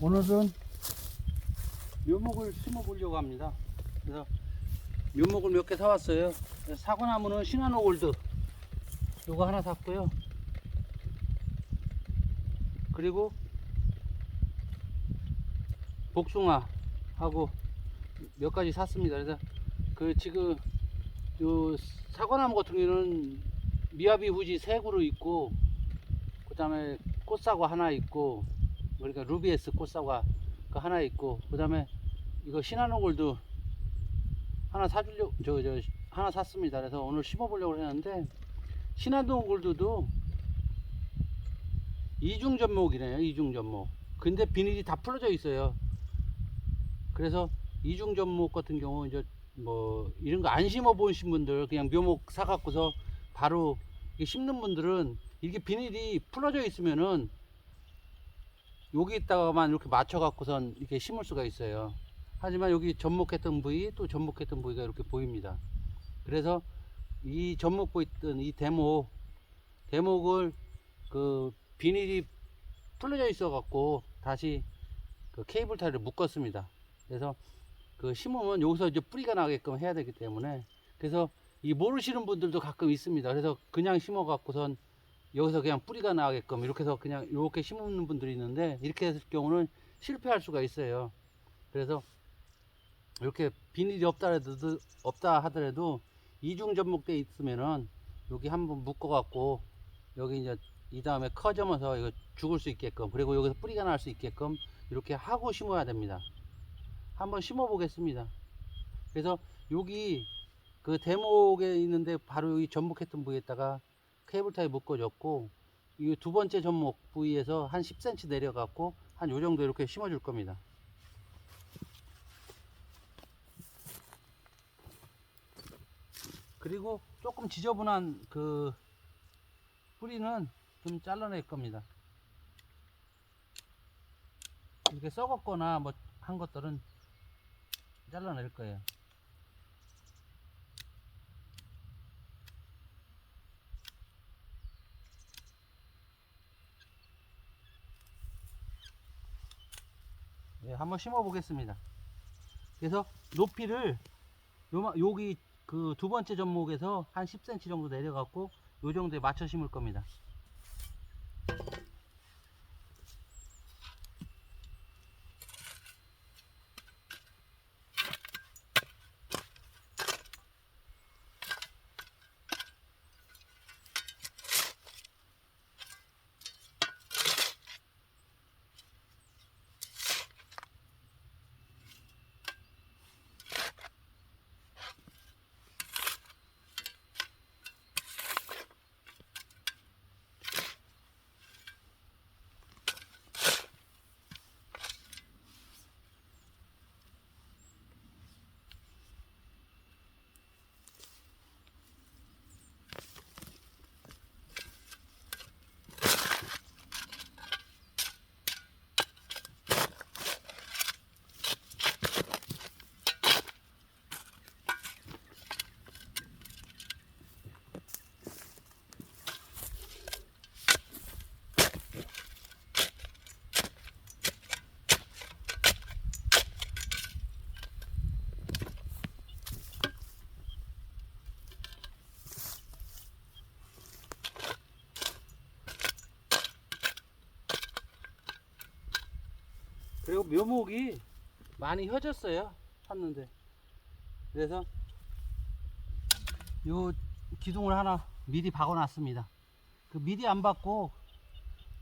오늘은 묘목을 심어 보려고 합니다. 그래서 묘목을 몇 개 사왔어요. 사과나무는 시나노 골드 요거 하나 샀고요. 그리고 복숭아 하고 몇 가지 샀습니다. 그래서 그 지금 요 사과나무 같은 경우는 미야비 후지 세 그루 있고 그 다음에 꽃사과 하나 있고 그러니까 루비에스 꽃사과 그 하나 있고 그 다음에 이거 시나노 골드 하나 사주려 저저 하나 샀습니다. 그래서 오늘 심어보려고 했는데 시나노 골드도 이중 접목이네요. 이중 접목. 근데 비닐이 다 풀어져 있어요. 그래서 이중 접목 같은 경우 이제 뭐 이런 거 안 심어 보신 분들 그냥 묘목 사 갖고서 바로 심는 분들은 이게 비닐이 풀어져 있으면은 여기다가만 이렇게 맞춰 갖고선 이렇게 심을 수가 있어요. 하지만 여기 접목했던 부위 또 접목했던 부위가 이렇게 보입니다. 그래서 이 접목부 있던 이 대목 대목을 그 비닐이 풀려져 있어 갖고 다시 그 케이블 타이를 묶었습니다. 그래서 그 심으면 여기서 이제 뿌리가 나게끔 해야 되기 때문에 그래서 이 모르시는 분들도 가끔 있습니다. 그래서 그냥 심어 갖고선 여기서 그냥 뿌리가 나게끔 이렇게 해서 그냥 이렇게 심는 분들이 있는데 이렇게 했을 경우는 실패할 수가 있어요. 그래서 이렇게 비닐이 없다 하더라도 없다 하더라도 이중 접목돼 있으면은 여기 한번 묶어 갖고 여기 이제 이 다음에 커져면서 이거 죽을 수 있게끔 그리고 여기서 뿌리가 날 수 있게끔 이렇게 하고 심어야 됩니다. 한번 심어 보겠습니다. 그래서 여기 그 대목에 있는데 바로 여기 접목했던 부위에다가 케이블 타이 묶어줬고 이 두 번째 접목 부위에서 한 10cm 내려갖고 한 요 정도 이렇게 심어줄 겁니다. 그리고 조금 지저분한 그 뿌리는 좀 잘라낼 겁니다. 이렇게 썩었거나 뭐 한 것들은 잘라낼 거예요. 예, 한번 심어 보겠습니다. 그래서 높이를 요마, 여기 그 두 번째 접목에서 한 10cm 정도 내려갖고 요 정도에 맞춰 심을 겁니다. 묘목이 많이 혀졌어요. 샀는데. 그래서 요 기둥을 하나 미리 박아 놨습니다. 그 미리 안 박고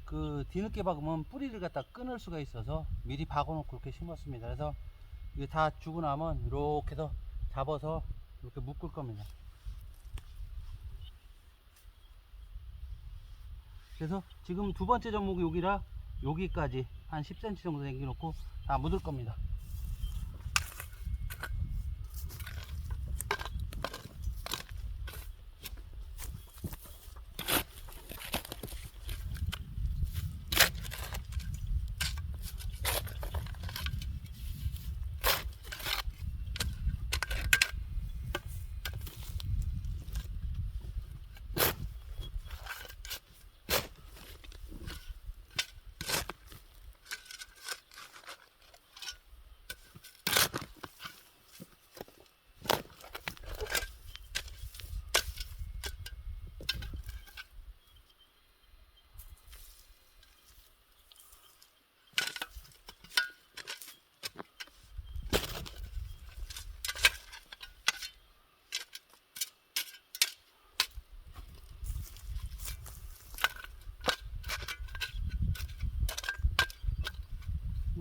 그 뒤늦게 박으면 뿌리를 갖다 끊을 수가 있어서 미리 박아 놓고 이렇게 심었습니다. 그래서 이게 다 주고 나면 이렇게 해서 잡아서 이렇게 묶을 겁니다. 그래서 지금 두 번째 접목이 여기라 여기까지 한 10cm 정도 남겨놓고 다 묻을 겁니다.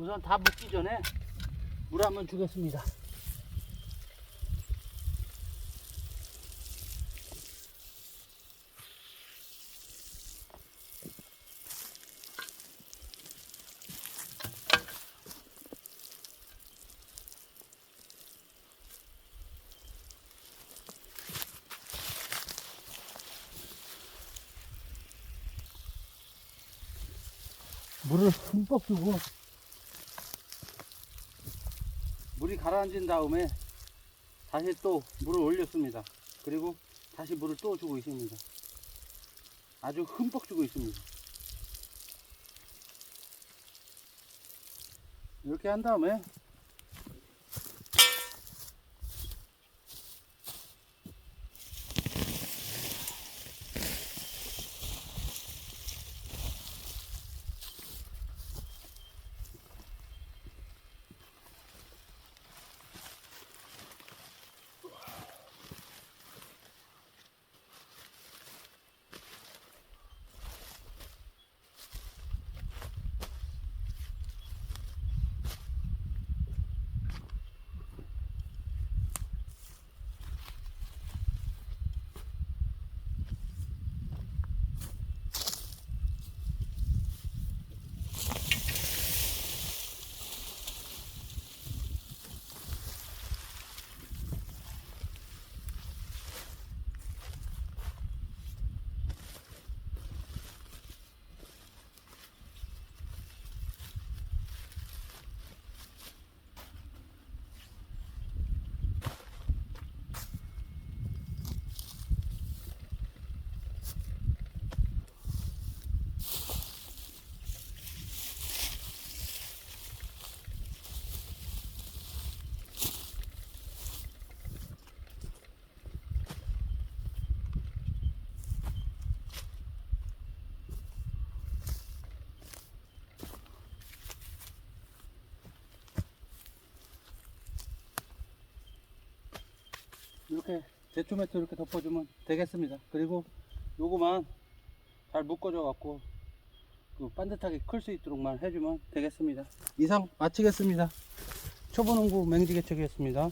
우선 다 묻기 전에 물 한번 주겠습니다. 물을 흠뻑 주고 물이 가라앉은 다음에 다시 또 물을 올렸습니다. 그리고 다시 물을 또 주고 있습니다. 아주 흠뻑 주고 있습니다. 이렇게 한 다음에 이렇게 제초매트 이렇게 덮어주면 되겠습니다. 그리고 요거만 잘 묶어줘 갖고 그 반듯하게 클 수 있도록만 해주면 되겠습니다. 이상 마치겠습니다. 초보 농구 맹지개척이었습니다.